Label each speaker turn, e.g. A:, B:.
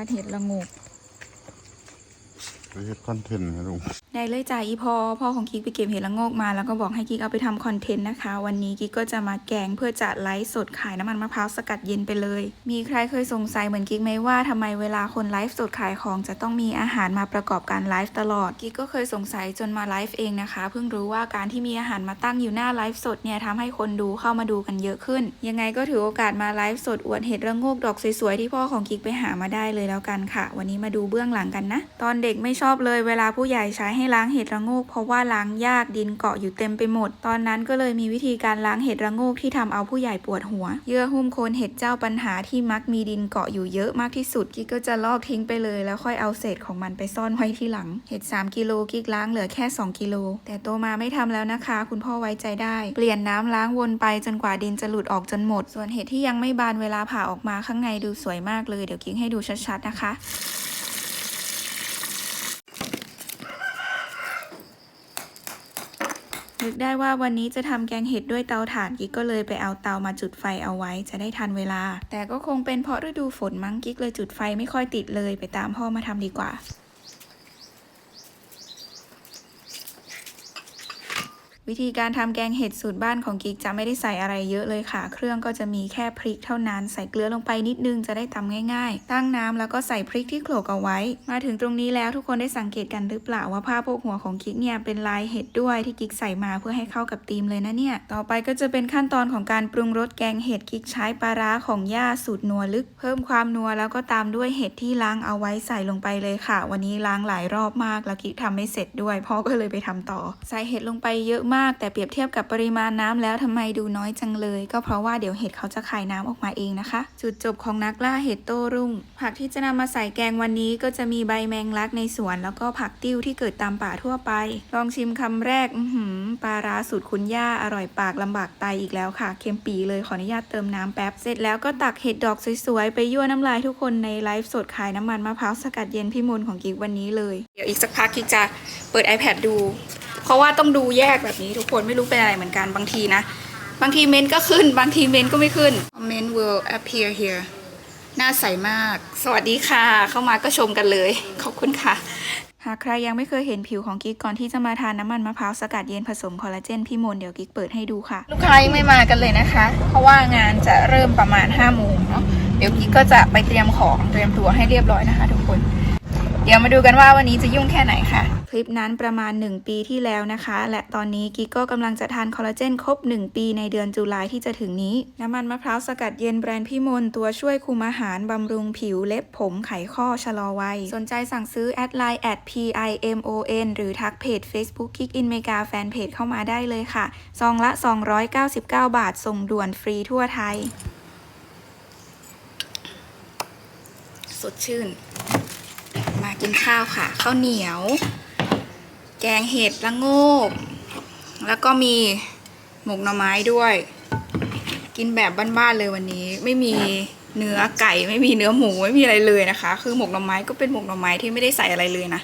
A: าเห็ดละโงก
B: ไปเฮ็ดคอนเทนต์ให้ลุง
A: ได้เลยจ่ายอีพอพ่อของกิ๊กไปเก็บเห็ดละโงกมา แล้วก็บอกให้กิ๊กเอาไปทำคอนเทนต์นะคะ วันนี้กิ๊กก็จะมาแกงเพื่อจะไลฟ์สดขายน้ำมันมะพร้าวสกัดเย็นไปเลย มีใครเคยสงสัยเหมือนกิ๊กไหมว่าทำไมเวลาคนไลฟ์สดขายของจะต้องมีอาหารมาประกอบการไลฟ์ตลอดกิ๊กก็เคยสงสัยจนมาไลฟ์เองนะคะเพิ่งรู้ว่าการที่มีอาหารมาตั้งอยู่หน้าไลฟ์สดเนี่ยทำให้คนดูเข้ามาดูกันเยอะขึ้น ยังไงก็ถือโอกาสมาไลฟ์สดอวดเห็ดระโงกดอกสวยๆที่พ่อของกิ๊กไปหามาได้เลยแล้วกันค่ะ วันนี้มาดูเบื้องหลังกันนะ ตอนเด็กไม่ชอบเลยเวลาผู้ใหญ่ใช้ให้ล้างเห็ดระโงกเพราะว่าล้างยากดินเกาะอยู่เต็มไปหมด ตอนนั้นก็เลยมีวิธีการล้างเห็ดระโงกที่ทำเอาผู้ใหญ่ปวดหัว เยื่อหุ้มโคนเห็ดเจ้าปัญหาที่มักมีดินเกาะอยู่เยอะมากที่สุดกิ๊กก็จะลอกทิ้งไปเลย แล้วค่อยเอาเศษของมันไปซ่อนไว้ที่หลัง เห็ด 3กิโลกิ๊กล้างเหลือแค่ 2กิโลแต่โตมาไม่ทำแล้วนะคะ คุณพ่อไว้ใจได้ เปลี่ยนน้ำล้างวนไปจนกว่าดินจะหลุดออกจนหมด ส่วนเห็ดที่ยังไม่บานเวลาผ่าออกมาข้างในดูสวยมากเลยเดี๋ยวกิ๊กให้ดูชัดๆนะคะ นึกได้ว่าวันนี้จะทำแกงเห็ดด้วยเตาถ่านกิ๊กก็เลยไปเอาเตามาจุดไฟเอาไว้จะได้ทันเวลา แต่ก็คงเป็นเพราะฤดูฝนมั้งกิ๊กเลยจุดไฟไม่ค่อยติดเลยไปตามพ่อมาทำดีกว่า วิธีการทำแกงเห็ดสูตรบ้านของกิ๊กจะไม่ได้ใส่อะไรเยอะเลยค่ะ เครื่องก็จะมีแค่พริกเท่านั้น ใส่เกลือลงไปนิดนึงจะได้ตำง่ายๆ ตั้งน้ำแล้วก็ใส่พริกที่โขลกเอาไว้ มาถึงตรงนี้แล้วทุกคนได้สังเกตกันหรือเปล่าว่าผ้าโพกหัวของกิ๊กเนี่ยเป็นลายเห็ดด้วยที่กิ๊กใส่มาเพื่อให้เข้ากับธีมเลยนะเนี่ย ต่อไปก็จะเป็นขั้นตอนของการปรุงรสแกงเห็ดกิ๊กใช้ปลาร้าของย่าสูตรนัวลึก เพิ่มความนัวแล้วก็ตามด้วยเห็ดที่ล้างเอาไว้ใส่ลงไปเลยค่ะ วันนี้ล้างหลายรอบมากแล้วกิ๊กทำไม่เสร็จด้วยพ่อก็เลยไปทำต่อ ใส่เห็ดลงไปเยอะมาก แต่เปรียบเทียบกับปริมาณน้ำแล้วทำไมดูน้อยจังเลย ก็เพราะว่าเดี๋ยวเห็ดเขาจะคายน้ำออกมาเองนะคะ จุดจบของนักล่าเห็ดโต้รุ่ง ผักที่จะนำมาใส่แกงวันนี้ก็จะมีใบแมงลักในสวน แล้วก็ผักติ้วที่เกิดตามป่าทั่วไป ลองชิมคำแรกอือหือปลาร้าสูตรคุณย่าอร่อยปากลำบากไตอีกแล้วค่ะเค็มปีเลยขออนุญาตเติมน้ำแป๊บเสร็จแล้วก็ตักเห็ดดอกสวยๆไปยั่วน้ำลายทุกคนในไลฟ์สดขายน้ำมันมะพร้าวสกัดเย็นพี่มนของกิ๊กวันนี้เลยเดี๋ยวอีกสักพักกิกจะเปิด iPad ดู ราะว่าต้องดูแยกแบบนี้ทุกคนไม่รู้เป็นอะไรเหมือนกันบางทีนะ บางทีเมนก็ขึ้น บางทีเมนก็ไม่ขึ้น comment will appear here หน้าใสมาก สวัสดีค่ะ เข้ามาก็ชมกันเลย ขอบคุณค่ะ หากใครยังไม่เคยเห็นผิวของกิ๊กก่อนที่จะมาทานน้ำมันมะพร้าวสกัดเย็นผสมคอลลาเจนพี่มนเดี๋ยวกิ๊กเปิดให้ดูค่ะ ลูกค้ายังไม่มากันเลยนะคะ เพราะว่างานจะเริ่มประมาณ5โมงเนาะ เดี๋ยวกิ๊กก็จะไปเตรียมของเตรียมตัวให้เรียบร้อยนะคะ ทุกคน ดี๋ยวมาดูกันว่าวันนี้จะยุ่งแค่ไหนค่ะ คลิปนั้นประมาณ 1 ปีที่แล้วนะคะ และตอนนี้กิ๊กก็กำลังจะทานคอลลาเจนครบ 1 ปีในเดือนตุลาที่จะถึงนี้ น้ำมันมะพร้าวสกัดเย็นแบรนด์พี่มนต์ตัวช่วยคุมอาหารบำรุงผิวเล็บผมไขข้อชะลอวัย สนใจสั่งซื้อแอดไลน์ at pimon หรือทักเพจ Facebook Kick in Mega แฟนเพจเข้ามาได้เลยค่ะซองละ 299 บาท ส่งด่วนฟรีทั่วไทย สดชื่นมา กินข้าวค่ะ ข้าวเหนียว แกงเห็ดละโงบแล้วก็มีหมกหน่อไม้ด้วย กินแบบบ้านๆเลยวันนี้ ไม่มีเนื้อไก่ไม่มีเนื้อหมูไม่มีอะไรเลยนะคะ คือหมกหน่อไม้ก็เป็นหมกหน่อไม้ที่ไม่ได้ใส่อะไรเลยนะ